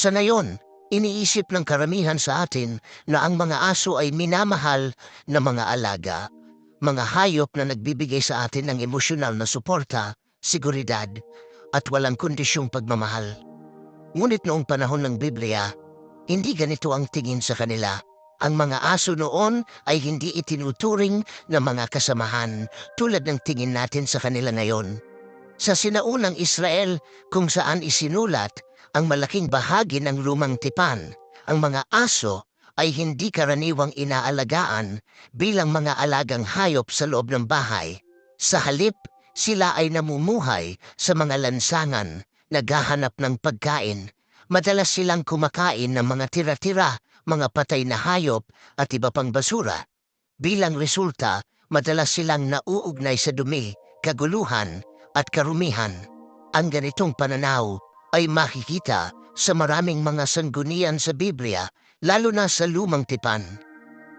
Sa ngayon, iniisip ng karamihan sa atin na ang mga aso ay minamahal na mga alaga, mga hayop na nagbibigay sa atin ng emosyonal na suporta, seguridad, at walang kondisyong pagmamahal. Ngunit noong panahon ng Biblia, hindi ganito ang tingin sa kanila. Ang mga aso noon ay hindi itinuturing na mga kasamahan tulad ng tingin natin sa kanila ngayon. Sa sinaunang Israel kung saan isinulat ang malaking bahagi ng lumang tipan, ang mga aso ay hindi karaniwang inaalagaan bilang mga alagang hayop sa loob ng bahay. Sa halip, sila ay namumuhay sa mga lansangan, naghahanap ng pagkain. Madalas silang kumakain ng mga tira-tira, mga patay na hayop at iba pang basura. Bilang resulta, madalas silang nauugnay sa dumi, kaguluhan at karumihan. Ang ganitong pananaw ay makikita sa maraming mga sanggunian sa Biblia, lalo na sa lumang tipan.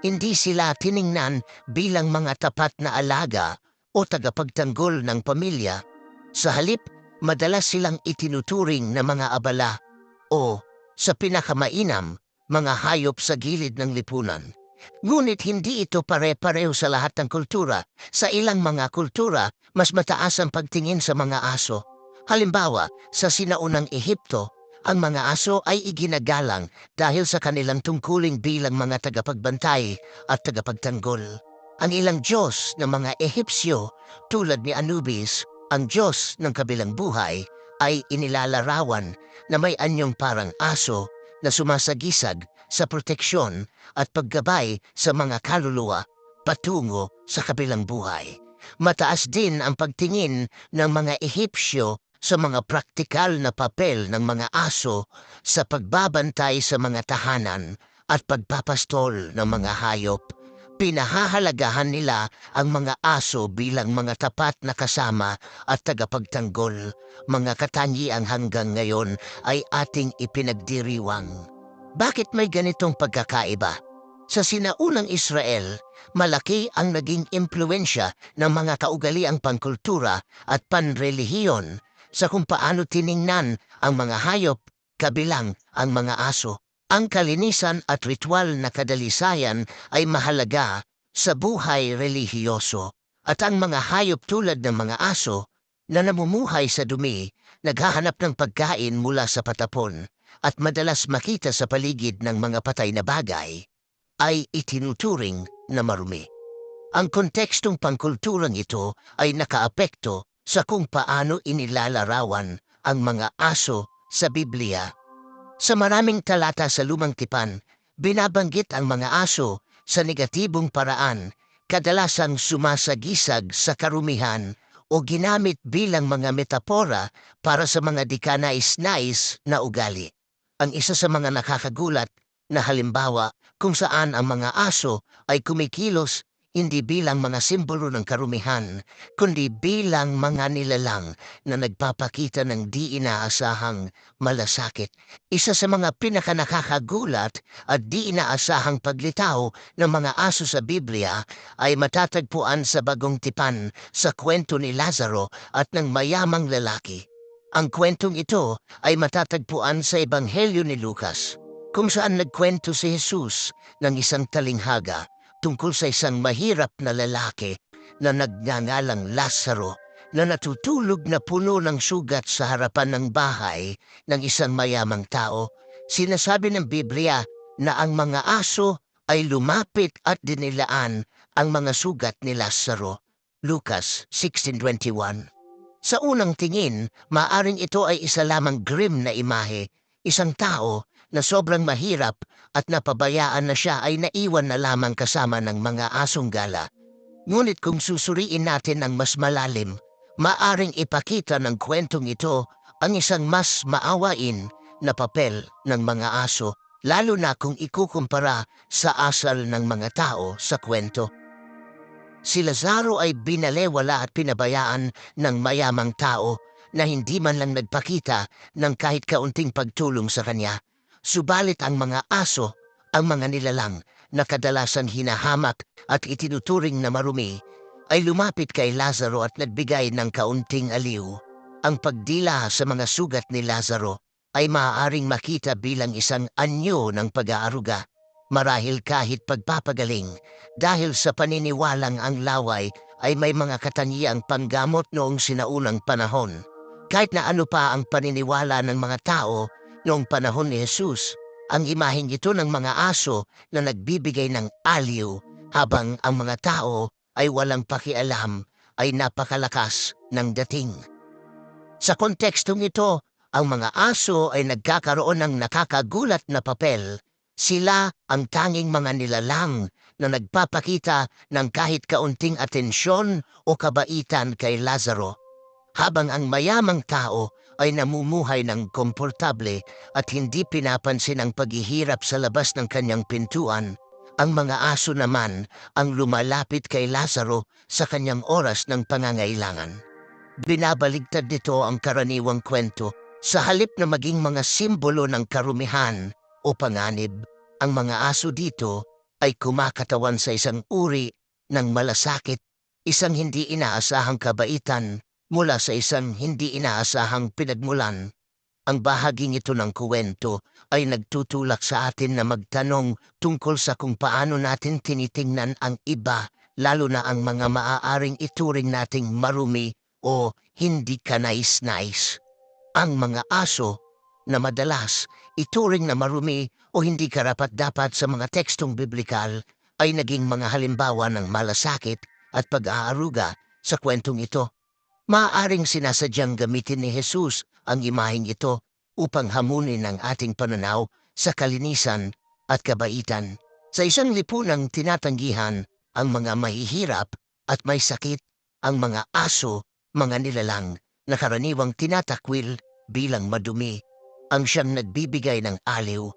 Hindi sila tiningnan bilang mga tapat na alaga o tagapagtanggol ng pamilya. Sa halip, madalas silang itinuturing na mga abala o, sa pinakamainam, mga hayop sa gilid ng lipunan. Ngunit hindi ito pare-pareho sa lahat ng kultura. Sa ilang mga kultura, mas mataas ang pagtingin sa mga aso. Halimbawa, sa sinaunang Ehipto, ang mga aso ay iginagalang dahil sa kanilang tungkuling bilang mga tagapagbantay at tagapagtanggol. Ang ilang Diyos ng mga Ehipsyo tulad ni Anubis, ang Diyos ng kabilang buhay, ay inilalarawan na may anyong parang aso na sumasagisag sa proteksyon at paggabay sa mga kaluluwa patungo sa kabilang buhay. Mataas din ang pagtingin ng mga Ehipsyo sa mga praktikal na papel ng mga aso sa pagbabantay sa mga tahanan at pagpapastol ng mga hayop. Pinahahalagahan nila ang mga aso bilang mga tapat na kasama at tagapagtanggol, mga katangiang hanggang ngayon ay ating ipinagdiriwang. Bakit may ganitong pagkakaiba? Sa sinaunang Israel, malaki ang naging impluensya ng mga kaugaliang pangkultura at panrelihiyon sa kung paano tiningnan ang mga hayop kabilang ang mga aso. Ang kalinisan at ritual na kadalisayan ay mahalaga sa buhay relihiyoso at ang mga hayop tulad ng mga aso na namumuhay sa dumi, naghahanap ng pagkain mula sa patapon at madalas makita sa paligid ng mga patay na bagay, ay itinuturing na marumi. Ang kontekstong pangkulturang ito ay nakaapekto sa kung paano inilalarawan ang mga aso sa Biblia sa maraming talata sa lumang tipan, binabanggit ang mga aso sa negatibong paraan, kadalasang sumasagisag sa karumihan o ginamit bilang mga metapora para sa mga di kanais-nais na ugali. Ang isa sa mga nakakagulat na halimbawa kung saan ang mga aso ay kumikilos hindi bilang mga simbolo ng karumihan, kundi bilang mga nilalang na nagpapakita ng di inaasahang malasakit. Isa sa mga pinakanakakagulat at di inaasahang paglitaw ng mga aso sa Biblia ay matatagpuan sa bagong tipan sa kwento ni Lazaro at ng mayamang lalaki. Ang kwentong ito ay matatagpuan sa Ebanghelyo ni Lucas, kung saan nagkwento si Jesus ng isang talinghaga tungkol sa isang mahirap na lalaki na nagngangalang Lazaro na natutulog na puno ng sugat sa harapan ng bahay ng isang mayamang tao. Sinasabi ng Biblia na ang mga aso ay lumapit at dinilaan ang mga sugat ni Lazaro. Lucas 16.21 Sa unang tingin, maaring ito ay isa lamang grim na imahe, isang tao na sobrang mahirap at napabayaan na siya ay naiwan na lamang kasama ng mga asong gala. Ngunit kung susuriin natin ang mas malalim, maaring ipakita ng kwentong ito ang isang mas maawain na papel ng mga aso, lalo na kung ikukumpara sa asal ng mga tao sa kwento. Si Lazaro ay binalewala at pinabayaan ng mayamang tao na hindi man lang nagpakita ng kahit kaunting pagtulong sa kanya. Subalit ang mga aso, ang mga nilalang na kadalasan hinahamak at itinuturing na marumi, ay lumapit kay Lazaro at nagbigay ng kaunting aliw. Ang pagdila sa mga sugat ni Lazaro ay maaaring makita bilang isang anyo ng pag-aaruga. Marahil kahit pagpapagaling, dahil sa paniniwalang ang laway ay may mga katangiang panggamot noong sinaunang panahon. Kahit na ano pa ang paniniwala ng mga tao noong panahon ni Jesus, ang imaheng ito ng mga aso na nagbibigay ng aliw habang ang mga tao ay walang pakialam ay napakalakas ng dating. Sa kontekstong ito, ang mga aso ay nagkakaroon ng nakakagulat na papel. Sila ang tanging mga nilalang na nagpapakita ng kahit kaunting atensyon o kabaitan kay Lazaro. Habang ang mayamang tao ay namumuhay ng komportable at hindi pinapansin ang paghihirap sa labas ng kanyang pintuan, ang mga aso naman ang lumalapit kay Lazaro sa kanyang oras ng pangangailangan. Binabaligtad nito ang karaniwang kwento sa halip na maging mga simbolo ng karumihan o panganib, ang mga aso dito ay kumakatawan sa isang uri ng malasakit, isang hindi inaasahang kabaitan mula sa isang hindi inaasahang pinagmulan. Ang bahaging ito ng kuwento ay nagtutulak sa atin na magtanong tungkol sa kung paano natin tinitingnan ang iba, lalo na ang mga maaaring ituring nating marumi o hindi kanais-nais. Ang mga aso na madalas ituring na marumi o hindi karapat-dapat sa mga tekstong biblikal ay naging mga halimbawa ng malasakit at pag-aaruga sa kwentong ito. Maaaring sinasadyang gamitin ni Jesus ang imaheng ito upang hamunin ang ating pananaw sa kalinisan at kabaitan. Sa isang lipunang tinatanggihan ang mga mahihirap at may sakit, ang mga aso, mga nilalang na karaniwang tinatakwil bilang madumi ang siyang nagbibigay ng aliw.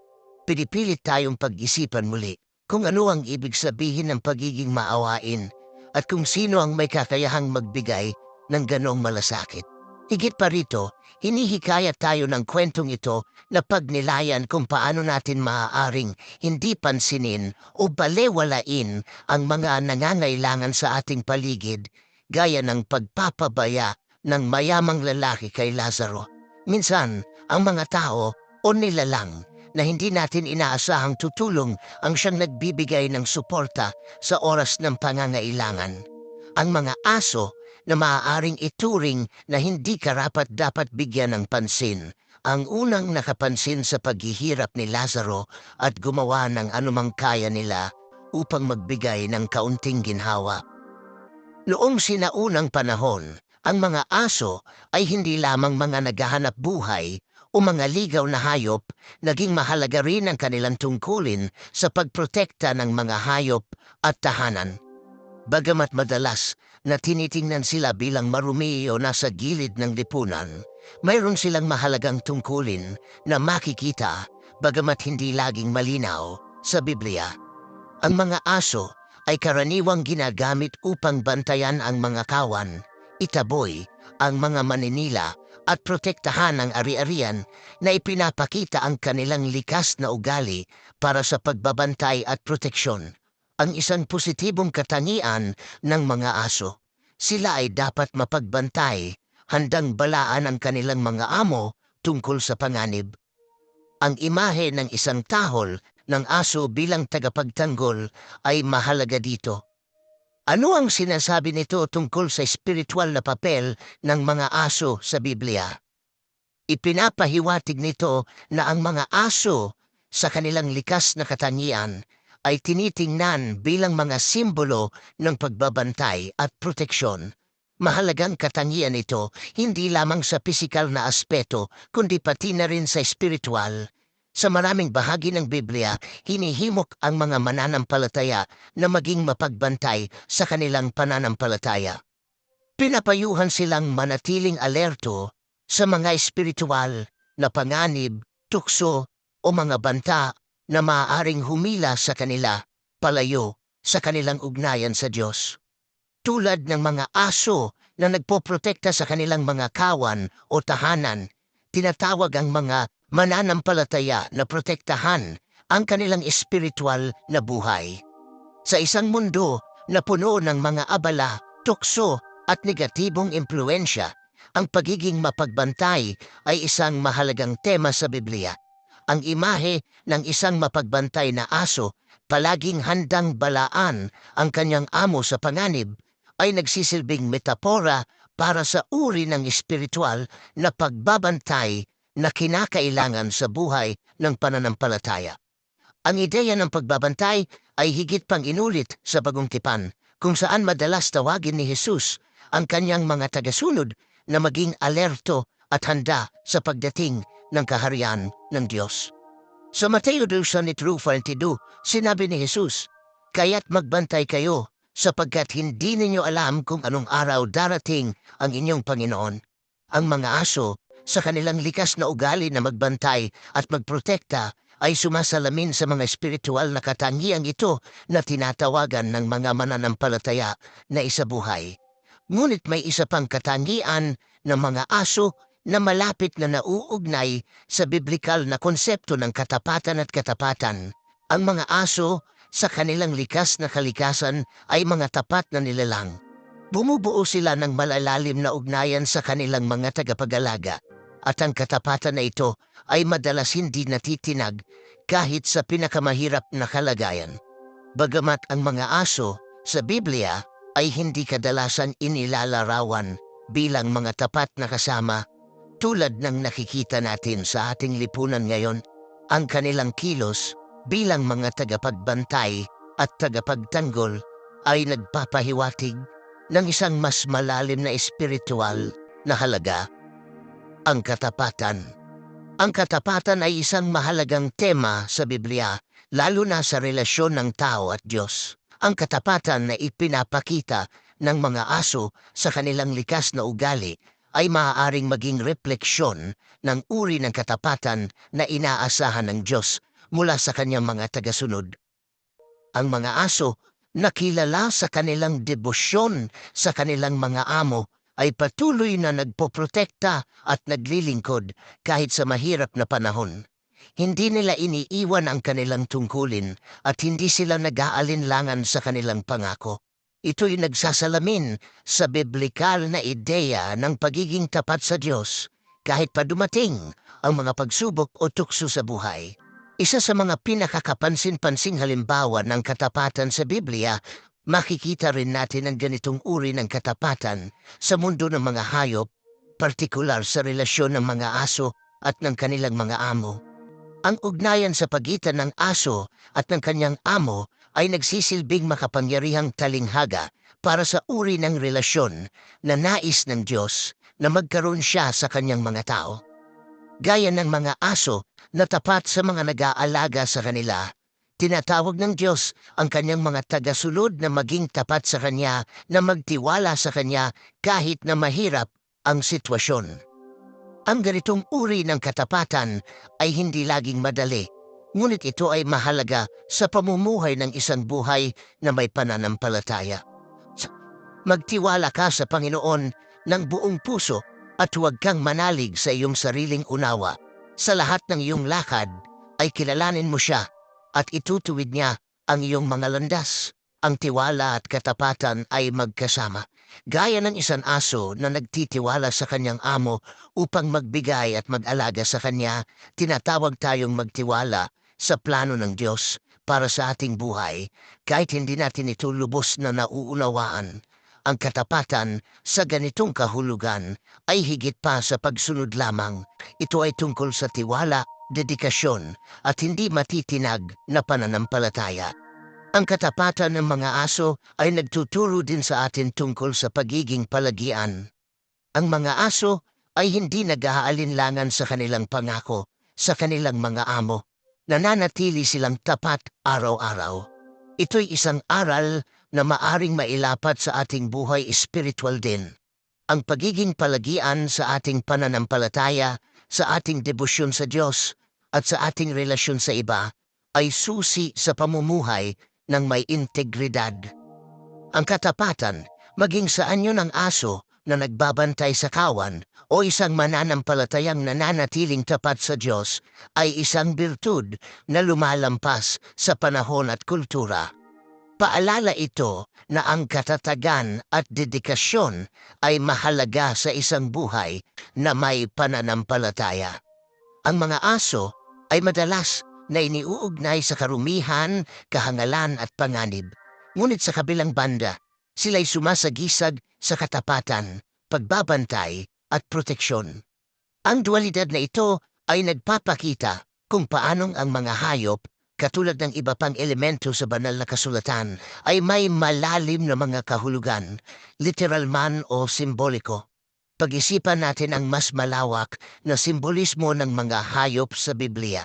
Pinipilit tayong pag-isipan muli kung ano ang ibig sabihin ng pagiging maawain at kung sino ang may kakayahang magbigay ng ganong malasakit. Higit pa rito, hinihikayat tayo ng kwentong ito na pagnilayan kung paano natin maaaring hindi pansinin o balewalain ang mga nangangailangan sa ating paligid gaya ng pagpapabaya ng mayamang lalaki kay Lazaro. Minsan, ang mga tao o nilalang na hindi natin inaasahang tutulong ang siyang nagbibigay ng suporta sa oras ng pangangailangan. Ang mga aso na maaaring ituring na hindi karapat dapat bigyan ng pansin ang unang nakapansin sa paghihirap ni Lazaro at gumawa ng anumang kaya nila upang magbigay ng kaunting ginhawa. Noong sinaunang panahon, ang mga aso ay hindi lamang mga naghahanap buhay o mga ligaw na hayop, naging mahalaga rin ang kanilang tungkulin sa pagprotekta ng mga hayop at tahanan. Bagamat madalas na tinitingnan sila bilang marumi o nasa gilid ng lipunan, mayroon silang mahalagang tungkulin na makikita bagamat hindi laging malinaw sa Biblia. Ang mga aso ay karaniwang ginagamit upang bantayan ang mga kawan itaboy ang mga maninila at protektahan ang ari-arian na ipinapakita ang kanilang likas na ugali para sa pagbabantay at proteksyon. Ang isang positibong katangian ng mga aso. Sila ay dapat mapagbantay, handang balaan ang kanilang mga amo tungkol sa panganib. Ang imahe ng isang tahol ng aso bilang tagapagtanggol ay mahalaga dito ano ang sinasabi nito tungkol sa espiritual na papel ng mga aso sa Biblia? Ipinapahiwatig nito na ang mga aso sa kanilang likas na katangian ay tinitingnan bilang mga simbolo ng pagbabantay at proteksyon. Mahalagang katangian ito hindi lamang sa pisikal na aspeto kundi pati na rin sa espiritual sa maraming bahagi ng Biblia, hinihimok ang mga mananampalataya na maging mapagbantay sa kanilang pananampalataya. Pinapayuhan silang manatiling alerto sa mga espiritual na panganib, tukso o mga banta na maaaring humila sa kanila, palayo sa kanilang ugnayan sa Diyos. Tulad ng mga aso na nagpoprotekta sa kanilang mga kawan o tahanan, tinatawag ang mga mananampalataya na protektahan ang kanilang espiritual na buhay. Sa isang mundo na puno ng mga abala, tukso at negatibong impluensya, ang pagiging mapagbantay ay isang mahalagang tema sa Biblia. Ang imahe ng isang mapagbantay na aso palaging handang balaan ang kanyang amo sa panganib ay nagsisilbing metapora para sa uri ng espiritual na pagbabantay na kinakailangan sa buhay ng pananampalataya. Ang ideya ng pagbabantay ay higit pang inulit sa bagong tipan kung saan madalas tawagin ni Jesus ang kanyang mga tagasunod na maging alerto at handa sa pagdating ng kaharian ng Diyos. Sa Mateo 22, sinabi ni Jesus, Kaya't magbantay kayo sapagkat hindi ninyo alam kung anong araw darating ang inyong Panginoon. Ang mga aso, sa kanilang likas na ugali na magbantay at magprotekta, ay sumasalamin sa mga espiritual na katangiang ito na tinatawagan ng mga mananampalataya na isabuhay. Ngunit may isa pang katangian ng mga aso na malapit na nauugnay sa biblikal na konsepto ng katapatan at katapatan. Ang mga aso sa kanilang likas na kalikasan ay mga tapat na nilalang. Bumubuo sila ng malalalim na ugnayan sa kanilang mga tagapag-alaga at ang katapatan na ito ay madalas hindi natitinag kahit sa pinakamahirap na kalagayan. Bagamat ang mga aso sa Biblia ay hindi kadalasan inilalarawan bilang mga tapat na kasama tulad ng nakikita natin sa ating lipunan ngayon, ang kanilang kilos bilang mga tagapagbantay at tagapagtanggol ay nagpapahiwatig ng isang mas malalim na espiritual na halaga, ang katapatan. Ang katapatan ay isang mahalagang tema sa Biblia, lalo na sa relasyon ng tao at Diyos. Ang katapatan na ipinapakita ng mga aso sa kanilang likas na ugali ay maaaring maging refleksyon ng uri ng katapatan na inaasahan ng Diyos mula sa kanyang mga tagasunod. Ang mga aso na kilala sa kanilang debosyon sa kanilang mga amo ay patuloy na nagpoprotekta at naglilingkod kahit sa mahirap na panahon. Hindi nila iniiwan ang kanilang tungkulin at hindi sila nag-aalinlangan sa kanilang pangako. Ito'y nagsasalamin sa biblikal na ideya ng pagiging tapat sa Diyos kahit pa dumating ang mga pagsubok o tukso sa buhay. Isa sa mga pinakakapansin-pansing halimbawa ng katapatan sa Biblia, makikita rin natin ang ganitong uri ng katapatan sa mundo ng mga hayop, partikular sa relasyon ng mga aso at ng kanilang mga amo. Ang ugnayan sa pagitan ng aso at ng kanyang amo ay nagsisilbing makapangyarihang talinghaga para sa uri ng relasyon na nais ng Diyos na magkaroon siya sa kanyang mga tao. Gaya ng mga aso na tapat sa mga nag-aalaga sa kanila, tinatawag ng Diyos ang kanyang mga tagasunod na maging tapat sa Kanya na magtiwala sa Kanya kahit na mahirap ang sitwasyon. Ang ganitong uri ng katapatan ay hindi laging madali ngunit ito ay mahalaga sa pamumuhay ng isang buhay na may pananampalataya. Magtiwala ka sa Panginoon ng buong puso at huwag kang manalig sa iyong sariling unawa. Sa lahat ng iyong lakad ay kilalanin mo siya at itutuwid niya ang iyong mga landas. Ang tiwala at katapatan ay magkasama. Gaya ng isang aso na nagtitiwala sa kanyang amo upang magbigay at mag-alaga sa kanya, tinatawag tayong magtiwala sa plano ng Diyos para sa ating buhay kahit hindi natin ito lubos na nauunawaan. Ang katapatan sa ganitong kahulugan ay higit pa sa pagsunod lamang. Ito ay tungkol sa tiwala, dedikasyon at hindi matitinag na pananampalataya. Ang katapatan ng mga aso ay nagtuturo din sa atin tungkol sa pagiging palagian. Ang mga aso ay hindi nag-aalinlangan sa kanilang pangako sa kanilang mga amo nananatili silang tapat araw-araw. Ito'y isang aral na maaring mailapat sa ating buhay espiritual din. Ang pagiging palagian sa ating pananampalataya, sa ating debosyon sa Diyos, at sa ating relasyon sa iba ay susi sa pamumuhay ng may integridad. Ang katapatan, maging sa anyo ng aso na nagbabantay sa kawan o isang mananampalatayang nananatiling tapat sa Diyos ay isang birtud na lumalampas sa panahon at kultura. Paalala ito na ang katatagan at dedikasyon ay mahalaga sa isang buhay na may pananampalataya. Ang mga aso ay madalas na iniuugnay sa karumihan, kahangalan at panganib. Ngunit sa kabilang banda, sila'y sumasagisag sa katapatan, pagbabantay at proteksyon. Ang dualidad na ito ay nagpapakita kung paanong ang mga hayop katulad ng iba pang elemento sa banal na kasulatan, ay may malalim na mga kahulugan, literal man o simboliko. Pag-isipan natin ang mas malawak na simbolismo ng mga hayop sa Biblia.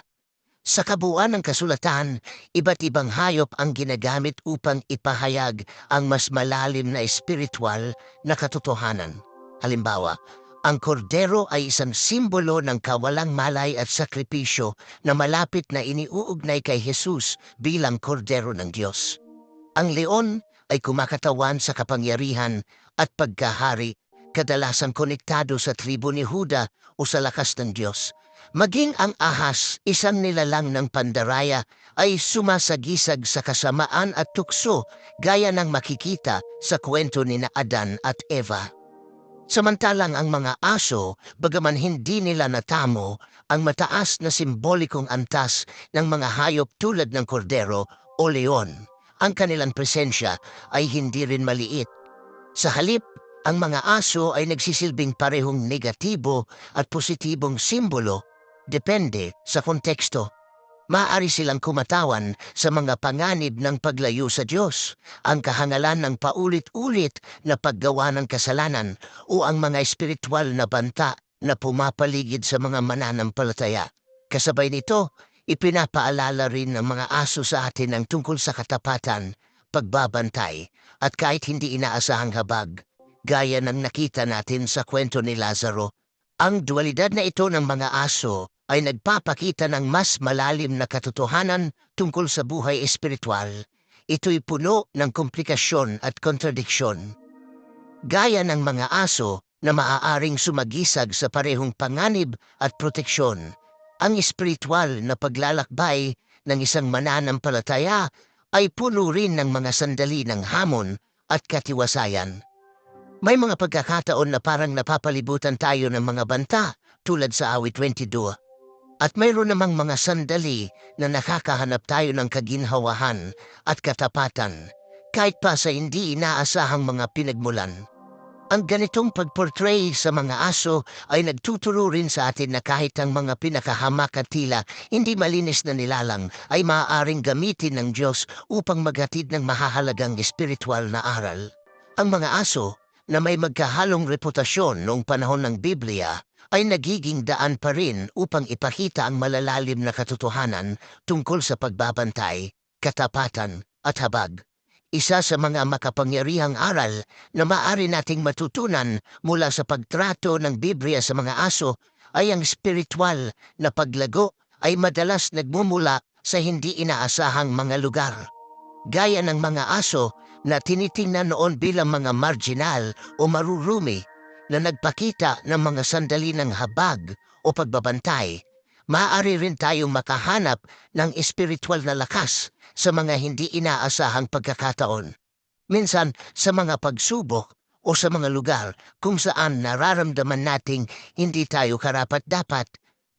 Sa kabuuan ng kasulatan, iba't ibang hayop ang ginagamit upang ipahayag ang mas malalim na espiritual na katotohanan. Halimbawa, ang kordero ay isang simbolo ng kawalang malay at sakripisyo na malapit na iniuugnay kay Jesus bilang kordero ng Diyos. Ang leon ay kumakatawan sa kapangyarihan at pagkahari, kadalasang konektado sa tribo ni Huda o sa lakas ng Diyos. Maging ang ahas, isang nilalang ng pandaraya, ay sumasagisag sa kasamaan at tukso gaya ng makikita sa kwento ni na Adan at Eva. Samantalang ang mga aso, bagaman hindi nila natamo ang mataas na simbolikong antas ng mga hayop tulad ng kordero o leon, ang kanilang presensya ay hindi rin maliit. Sa halip, ang mga aso ay nagsisilbing parehong negatibo at positibong simbolo, depende sa konteksto. Maaari silang kumatawan sa mga panganib ng paglayo sa Diyos, ang kahangalan ng paulit-ulit na paggawa ng kasalanan o ang mga espiritual na banta na pumapaligid sa mga mananampalataya. Kasabay nito, ipinapaalala rin ng mga aso sa atin ang tungkol sa katapatan, pagbabantay, at kahit hindi inaasahang habag, gaya ng nakita natin sa kwento ni Lazaro. Ang dualidad na ito ng mga aso ay nagpapakita ng mas malalim na katotohanan tungkol sa buhay espiritual. Ito'y puno ng komplikasyon at kontradiksyon. Gaya ng mga aso na maaaring sumagisag sa parehong panganib at proteksyon, ang espiritual na paglalakbay ng isang mananampalataya ay puno rin ng mga sandali ng hamon at katiwasayan. May mga pagkakataon na parang napapalibutan tayo ng mga banta tulad sa awit 22 at mayroon namang mga sandali na nakakahanap tayo ng kaginhawahan at katapatan kahit pa sa hindi inaasahang mga pinagmulan. Ang ganitong pagportray sa mga aso ay nagtuturo rin sa atin na kahit ang mga pinakahamak at tila hindi malinis na nilalang ay maaaring gamitin ng Diyos upang maghatid ng mahahalagang espiritual na aral. Ang mga aso na may magkahalong reputasyon noong panahon ng Biblia ay nagiging daan pa rin upang ipakita ang malalalim na katotohanan tungkol sa pagbabantay, katapatan at habag. Isa sa mga makapangyarihang aral na maaari nating matutunan mula sa pagtrato ng Biblia sa mga aso ay ang spiritual na paglago ay madalas nagmumula sa hindi inaasahang mga lugar. Gaya ng mga aso na tinitingnan noon bilang mga marginal o marurumi na nagpakita ng mga sandali ng habag o pagbabantay, maaari rin tayong makahanap ng espiritual na lakas sa mga hindi inaasahang pagkakataon. Minsan sa mga pagsubok o sa mga lugar kung saan nararamdaman nating hindi tayo karapat-dapat,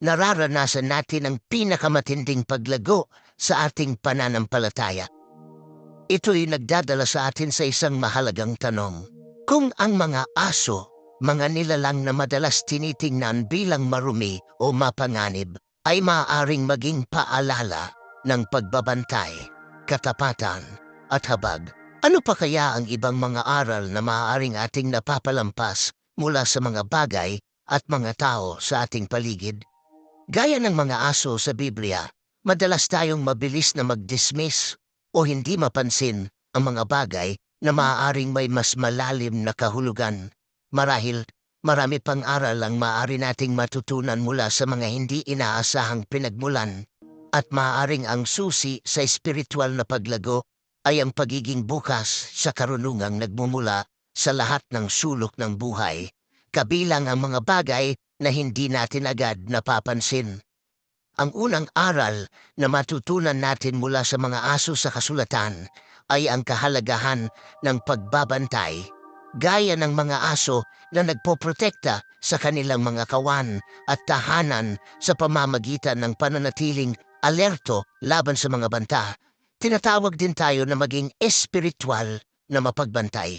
nararanasan natin ang pinakamatinding paglago sa ating pananampalataya. Ito'y nagdadala sa atin sa isang mahalagang tanong. Kung ang mga aso mga nilalang na madalas tinitingnan bilang marumi o mapanganib ay maaaring maging paalala ng pagbabantay, katapatan at habag. Ano pa kaya ang ibang mga aral na maaaring ating napapalampas mula sa mga bagay at mga tao sa ating paligid? Gaya ng mga aso sa Biblia, madalas tayong mabilis na mag-dismiss o hindi mapansin ang mga bagay na maaaring may mas malalim na kahulugan Marahil, marami pang aral ang maaari nating matutunan mula sa mga hindi inaasahang pinagmulan at maaaring ang susi sa espiritual na paglago ay ang pagiging bukas sa karunungang nagmumula sa lahat ng sulok ng buhay, kabilang ang mga bagay na hindi natin agad napapansin. Ang unang aral na matutunan natin mula sa mga aso sa kasulatan ay ang kahalagahan ng pagbabantay. Gaya ng mga aso na nagpoprotekta sa kanilang mga kawan at tahanan sa pamamagitan ng pananatiling alerto laban sa mga banta. Tinatawag din tayo na maging espiritual na mapagbantay.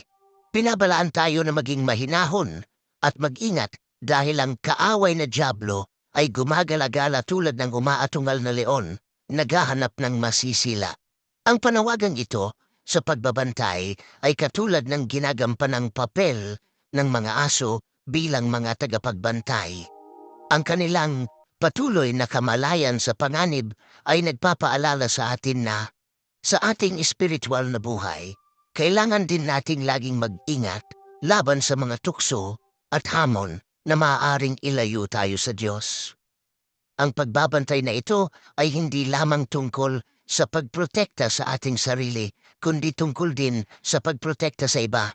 Pinabalaan tayo na maging mahinahon at mag-ingat dahil ang kaaway na Diablo ay gumagalagala tulad ng umaatungal na leon, naghahanap ng masisila. Ang panawagang ito sa pagbabantay ay katulad ng ginagampanang papel ng mga aso bilang mga tagapagbantay. Ang kanilang patuloy na kamalayan sa panganib ay nagpapaalala sa atin na sa ating espiritual na buhay, kailangan din nating laging mag-ingat laban sa mga tukso at hamon na maaaring ilayo tayo sa Diyos. Ang pagbabantay na ito ay hindi lamang tungkol sa pagprotekta sa ating sarili, kundi tungkol din sa pagprotekta sa iba.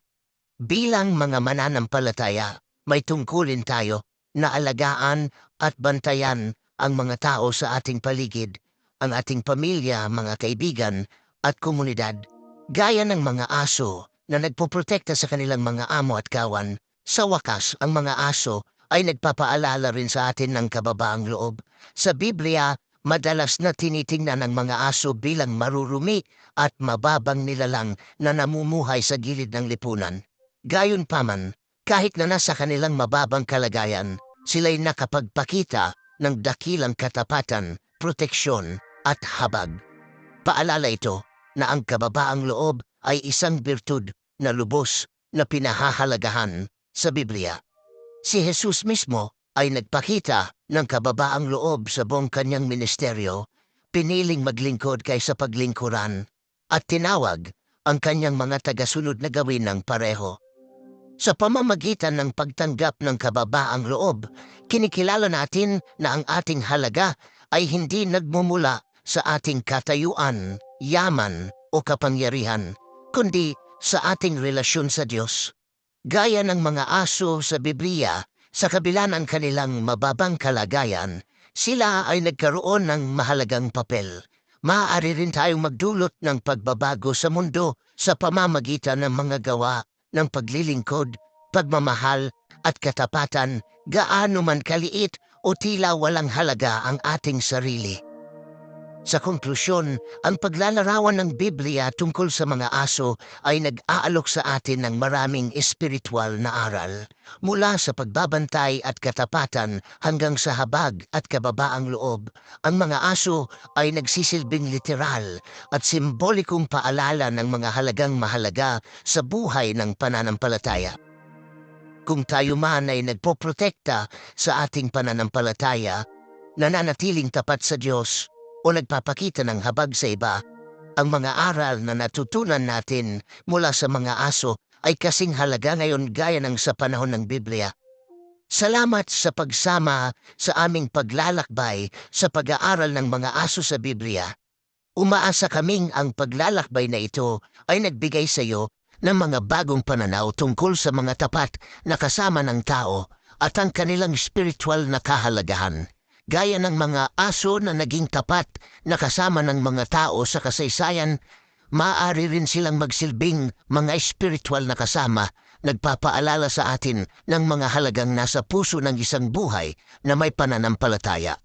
Bilang mga mananampalataya, may tungkulin tayo na alagaan at bantayan ang mga tao sa ating paligid, ang ating pamilya, mga kaibigan at komunidad. Gaya ng mga aso na nagpoprotekta sa kanilang mga amo at kawan, sa wakas ang mga aso ay nagpapaalala rin sa atin ng kababaang loob. Sa Biblia, madalas na tinitingnan ng mga aso bilang marurumi at mababang nilalang na namumuhay sa gilid ng lipunan. Gayon paman, kahit na nasa kanilang mababang kalagayan, sila'y nakapagpakita ng dakilang katapatan, proteksyon at habag. Paalala ito na ang kababaang loob ay isang birtud na lubos na pinahahalagahan sa Biblia. Si Jesus mismo ay nagpakita ng kababaang loob sa buong kanyang ministeryo, piniling maglingkod kaysa paglingkuran, at tinawag ang kanyang mga tagasunod na gawin ng pareho. Sa pamamagitan ng pagtanggap ng kababaang loob, kinikilala natin na ang ating halaga ay hindi nagmumula sa ating katayuan, yaman o kapangyarihan, kundi sa ating relasyon sa Diyos. Gaya ng mga aso sa Biblia, sa kabila ng kanilang mababang kalagayan, sila ay nagkaroon ng mahalagang papel. Maaari rin tayong magdulot ng pagbabago sa mundo sa pamamagitan ng mga gawa ng paglilingkod, pagmamahal at katapatan, gaano man kaliit o tila walang halaga ang ating sarili. Sa konklusyon, ang paglalarawan ng Biblia tungkol sa mga aso ay nag-aalok sa atin ng maraming espiritual na aral. Mula sa pagbabantay at katapatan hanggang sa habag at kababaang loob, ang mga aso ay nagsisilbing literal at simbolikong paalala ng mga halagang mahalaga sa buhay ng pananampalataya. Kung tayo man ay nagpoprotekta sa ating pananampalataya, nananatiling tapat sa Diyos, o nagpapakita ng habag sa iba, ang mga aral na natutunan natin mula sa mga aso ay kasing halaga ngayon gaya ng sa panahon ng Biblia. Salamat sa pagsama sa aming paglalakbay sa pag-aaral ng mga aso sa Biblia. Umaasa kaming ang paglalakbay na ito ay nagbigay sa iyo ng mga bagong pananaw tungkol sa mga tapat na kasama ng tao at ang kanilang spiritual na kahalagahan gaya ng mga aso na naging tapat na kasama ng mga tao sa kasaysayan, maaari rin silang magsilbing mga espiritual na kasama, nagpapaalala sa atin ng mga halagang nasa puso ng isang buhay na may pananampalataya.